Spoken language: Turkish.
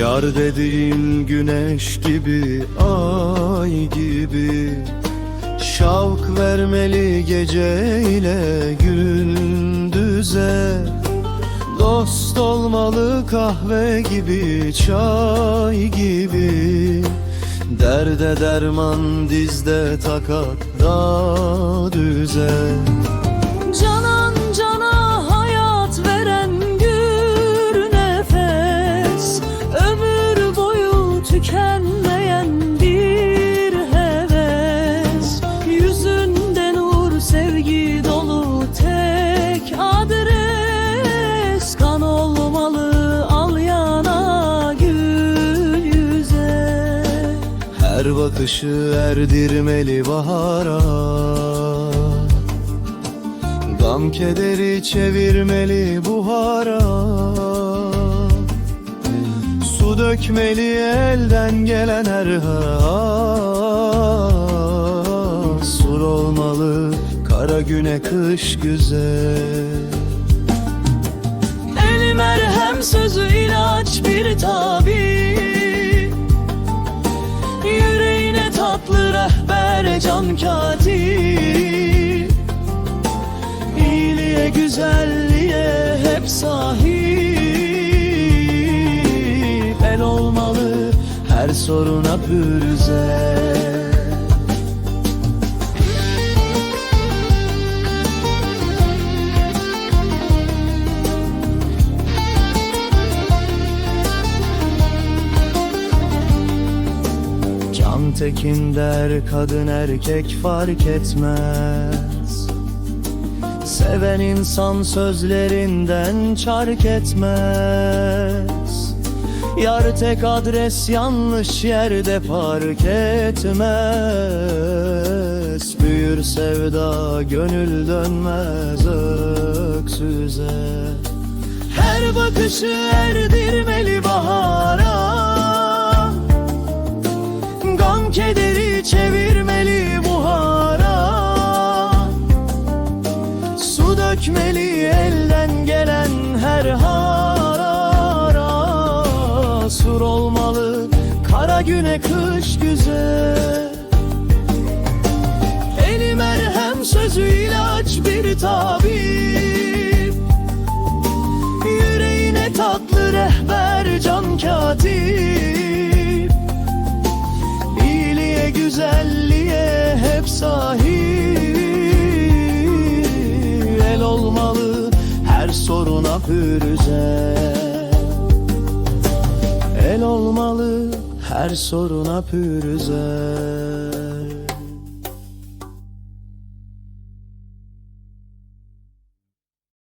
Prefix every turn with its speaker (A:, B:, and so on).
A: Yar dediğin güneş gibi, ay gibi. Şavk vermeli geceyle gündüze. Dost olmalı kahve gibi, çay gibi. Derde derman dizde takat da düze
B: tükenmeyen bir heves. Yüzünde nur sevgi dolu tek adres. Kan olmalı al yana gül yüze.
A: Her bakışı erdirmeli bahara. Gam kederi çevirmeli buhara dökmeli elden gelen her has. Sur olmalı kara güne kış güzel.
B: El merhem sözü ilaç bir tabi. Yüreğine tatlı rehber can katip İyiliğe güzelliğe hep sahip
A: soruna pürüze. Can tekin der kadın erkek fark etmez. Seven insan sözlerinden çark etmez Yar tek adres yanlış yerde park etmez. Büyür sevda gönül dönmez öksüze. Her bakışı erdirmeli bahara. Gam kederi çevirmeli buhara. Su dökmeli elden gelen her harara Sur olmalı. Kara güne kış güzel. Eli merhem sözü ilaç bir tabip. Yüreğine tatlı rehber can katip. İyiliğe güzelliğe hep sahip. El olmalı her soruna pürüze olmalı her soruna pürüze